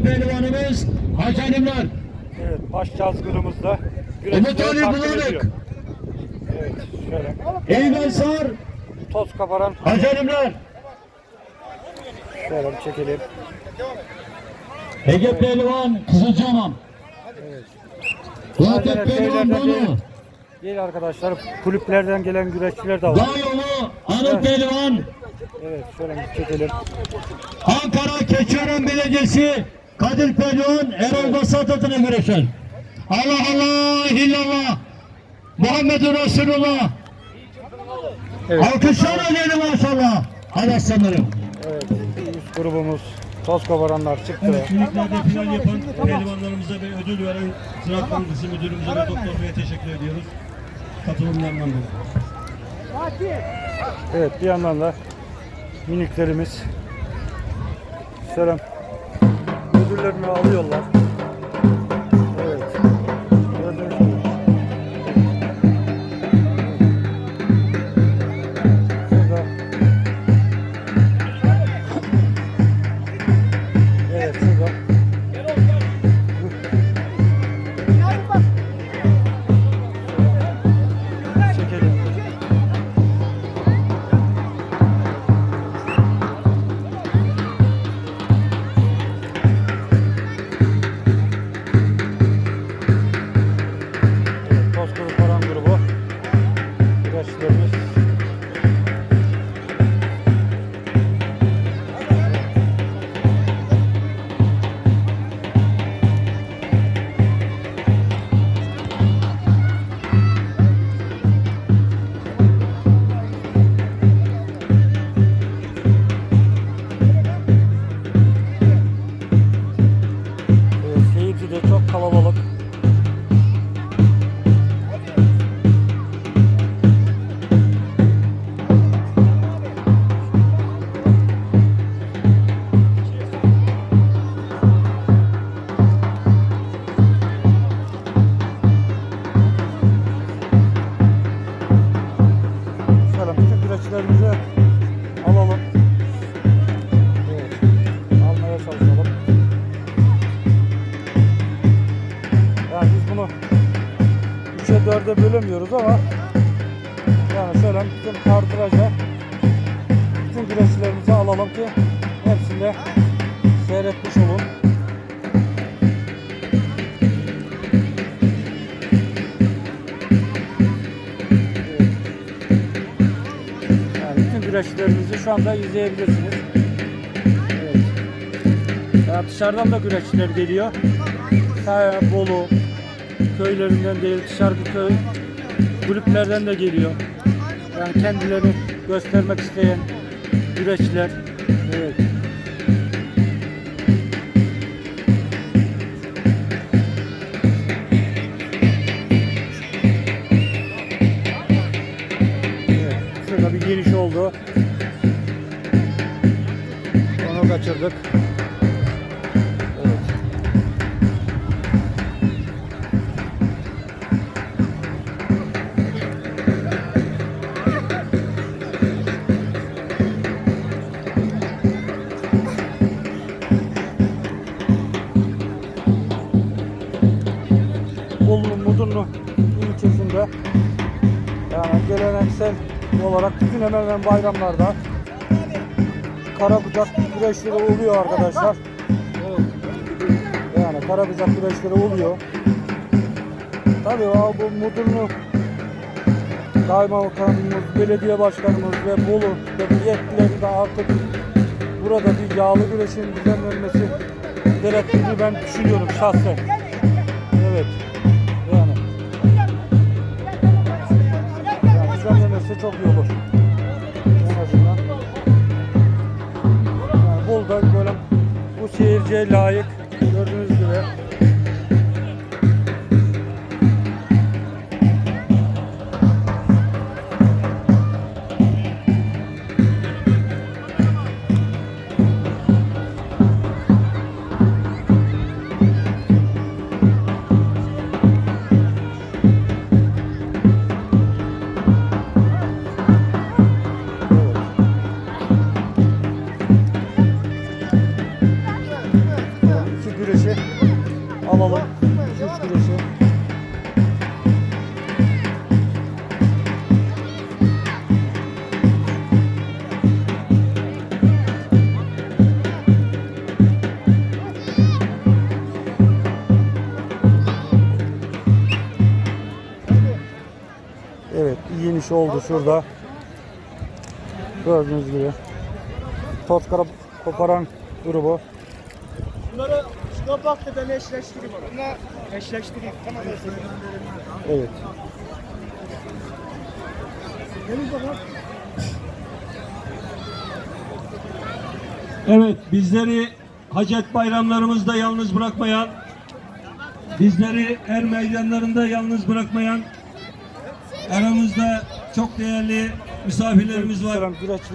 Ege pehlivanımız Hacı Halimler. Evet, baş cazgırımızda Umut güreşleri Ali Bulanık. Evet, şöyle Eymen Sar toz kabaran Hacı Halimler. şöyle çekelim. Ege pehlivan Kızılcahamam. Fatih Aynen, pehlivan Bolu. değil. Arkadaşlar, kulüplerden gelen güreşçiler de var. Dağ yolu Anıl Evet. pehlivan. Evet, şöyle çekelim. Ankara Keçiören Belediyesi Kadir Pehlivan Erol Basat adına güreşen. Allah Allah illallah. Muhammedun Resulullah. Evet, Alkışlarla diyelim maşallah. Hadi aslanlarım. evet, üst grubumuz toz kabaranlar çıktı. Evet, miniklerde final yapan pehlivanlarımıza ve ödül veren Ziraat Bankası Müdürümüze ve Doktor Bey'e teşekkür ediyoruz. Katılımlarından dolayı. Evet, bir yandan da miniklerimiz selam ödüllerini alıyorlar. Bölemiyoruz ama yani şöyle bütün kardıraja bütün güreşçilerimizi alalım ki hepsini de seyretmiş olun. Yani bütün güreşçilerimizi şu anda izleyebilirsiniz. Evet. Ya dışarıdan da güreşçiler geliyor. Ta Bolu köylerinden değil dışarıda köy kulüplerden de geliyor. Yani kendilerini göstermek isteyen güreşçiler. Evet. Evet, Şurada bir geniş oldu. Onu kaçırdık. İlçesinde yani geleneksel olarak bütün hemen hemen bayramlarda karabucak güreşleri oluyor arkadaşlar. Yani karabucak güreşleri oluyor. Tabii o bu Mudurnu Kaymakamımız, belediye başkanımız ve Bolu yetkilileri de artık burada bir yağlı güreşin düzenlenmesi gerektiğini ben düşünüyorum şahsen. Çok iyi olur. En azından. Yani Bolu'da böyle bu seyirciye layık gördüğünüz gibi iyi iniş oldu şurada. Gördüğünüz gibi. Toskara koparan grubu. Bunları şuna bak da ben eşleştireyim. Bunlar eşleştireyim. Tamam. Evet. Evet, bizleri hacet bayramlarımızda yalnız bırakmayan, bizleri er meydanlarında yalnız bırakmayan, aramızda çok değerli misafirlerimiz var.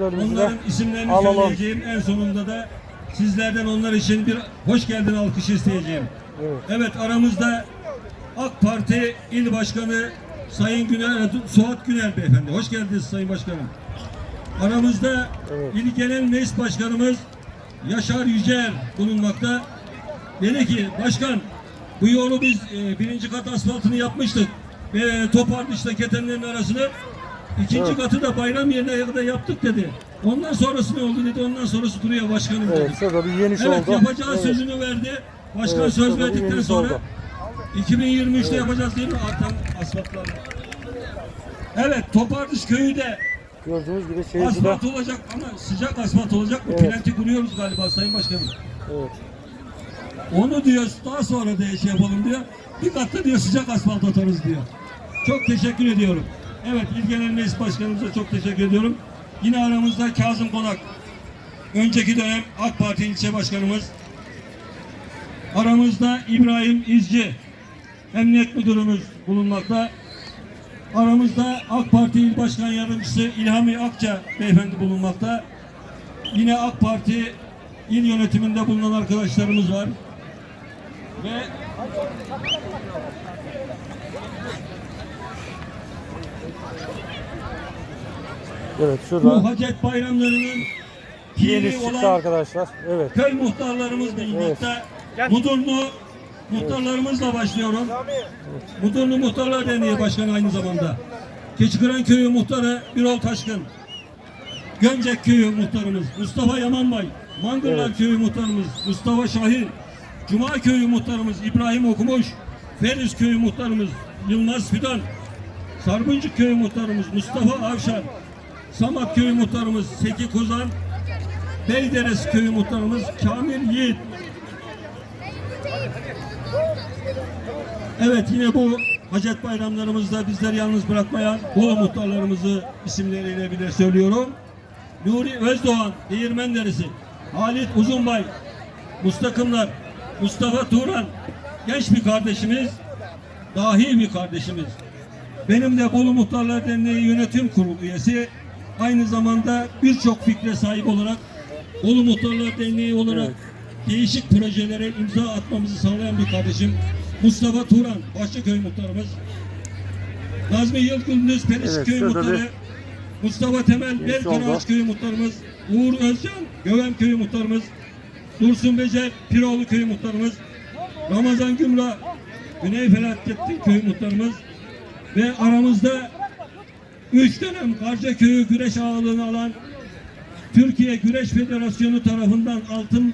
Onların isimlerini alalım. söyleyeceğim. En sonunda da sizlerden onlar için bir hoş geldin alkışı isteyeceğim. Evet. Evet aramızda AK Parti İl Başkanı Sayın Güner, Suat Güner Beyefendi. Hoş geldiniz Sayın Başkanım. Aramızda Evet. İl Genel Meclis Başkanımız Yaşar Yücel bulunmakta. Dedi ki başkan bu yolu biz e, birinci kat asfaltını yapmıştık. Ve Topardış'ta Ketenlerin arasını ikinci Evet. katı da bayram yerine kadar yaptık dedi. Ondan sonrası ne oldu dedi. Ondan sonrası duruyor başkanım dedi. Evet, bir yeniş Evet oldu. yapacağı Evet. sözünü verdi. Başkan Evet, söz verdikten yeniş sonra oldu. 2023'te yapacağız değil mi? Artan asfaltlarla. Evet Topardış köyü de Gördüğünüz gibi seyirciler. asfalt olacak ama sıcak asfalt olacak mı? Evet. Plenti kuruyoruz galiba Sayın Başkanım. Evet. Onu diyor daha sonra da şey yapalım diyor. Bir katta diyor sıcak asfalt atarız diyor. Çok teşekkür ediyorum. Evet İl Genel Meclis Başkanımıza çok teşekkür ediyorum. Yine aramızda Kazım Konak. Önceki dönem AK Parti ilçe başkanımız. Aramızda İbrahim İzci. Emniyet Müdürümüz bulunmakta. Aramızda AK Parti İl Başkan Yardımcısı İlhami Akça beyefendi bulunmakta. Yine AK Parti il yönetiminde bulunan arkadaşlarımız var. Ve Evet bu şurada hacet bayramlarının yeniş piri çıktı arkadaşlar. Evet. köy muhtarlarımız bulunmakta. Mudurnu muhtarlarımızla başlıyorum. Mudurnu Muhtarlar Derneği Başkanı aynı zamanda. Keçikıran Köyü Muhtarı Birol Taşkın. Gömcek Köyü Muhtarımız Mustafa Yamanbay. Mangırlar Evet. Köyü Muhtarımız Mustafa Şahin. Cuma Köyü Muhtarımız İbrahim Okumuş. Feriz Köyü Muhtarımız Yılmaz Fidan. Sarpıncık Köyü Muhtarımız Mustafa Avşar. Samat Köyü Muhtarımız Seki Kozan. Beyderes Köyü Muhtarımız Kamil Yiğit. Evet yine bu hacet bayramlarımızda bizleri yalnız bırakmayan Bolu muhtarlarımızı isimleriyle bile söylüyorum. Nuri Özdoğan, Değirmen Derisi, Halit Uzunbay, Mustakımlar, Mustafa Turan, genç bir kardeşimiz, dahi bir kardeşimiz. Benim de Bolu Muhtarlar Derneği Yönetim Kurulu üyesi, aynı zamanda birçok fikre sahip olarak Bolu Muhtarlar Derneği olarak değişik projelere imza atmamızı sağlayan bir kardeşim Mustafa Turan, Başçıköy Muhtarımız. Nazmi Yıldız Periş Evet, Muhtarı, bir Mustafa Temel oldu. Köyü Muhtarımız, Uğur Özcan Gövem Köyü Muhtarımız, Dursun Becer Piroğlu Köyü Muhtarımız, Ramazan Gümrah Güney Felahattin Köyü Muhtarımız. Ve aramızda üç dönem Karca Köyü güreş ağırlığını alan Türkiye Güreş Federasyonu tarafından altın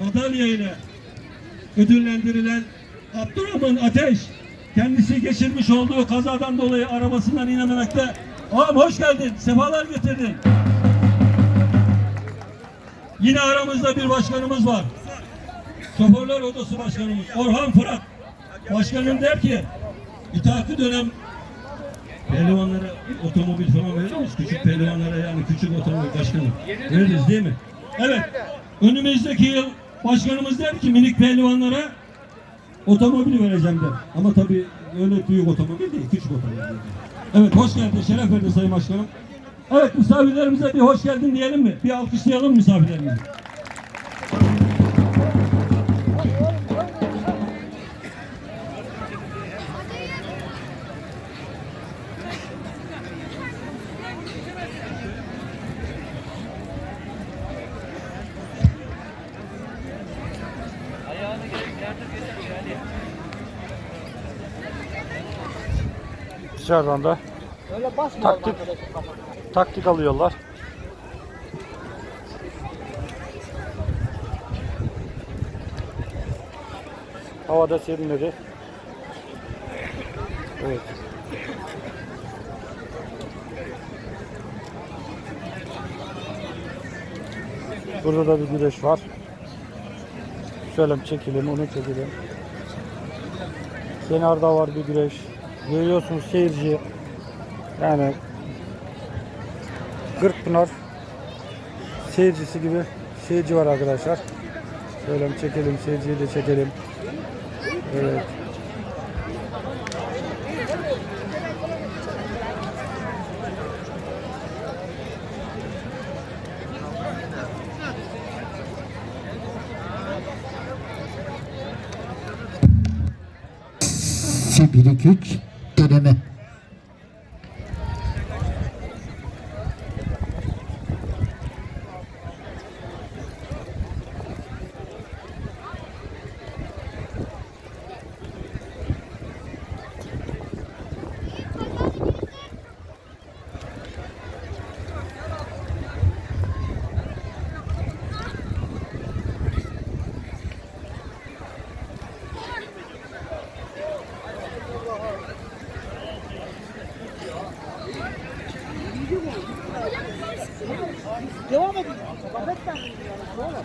madalya ile ödüllendirilen Abdurrahman Ateş kendisi geçirmiş olduğu kazadan dolayı arabasından inememekte. Ağam hoş geldin, sefalar getirdin. Yine aramızda bir başkanımız var. Şoförler Odası Başkanımız Orhan Fırat. Başkanım der ki, itaati dönem pehlivanlara otomobil falan verir miyiz? Küçük pehlivanlara yani küçük otomobil başkanım. Veririz değil mi? Evet. Önümüzdeki yıl başkanımız der ki minik pehlivanlara otomobil vereceğim der. Ama tabii öyle büyük otomobil değil, küçük otomobil. der. Evet, hoş geldin, şeref verdin Sayın Başkanım. Evet, misafirlerimize bir hoş geldin diyelim mi? Bir alkışlayalım misafirlerimizi. Dışarıdan da Taktik. taktik alıyorlar. Havada serinledi. Evet. Burada da bir güreş var. Şöyle çekelim, onu çekelim. Kenarda var bir güreş. Görüyorsunuz seyirci. Yani Kırkpınar seyircisi gibi seyirci var arkadaşlar. Şöyle çekelim, seyirciyi de çekelim. Evet. Bir നിന്ന് Devam edin. Et.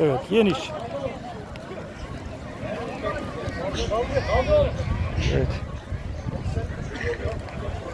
Evet, yeniş. Evet.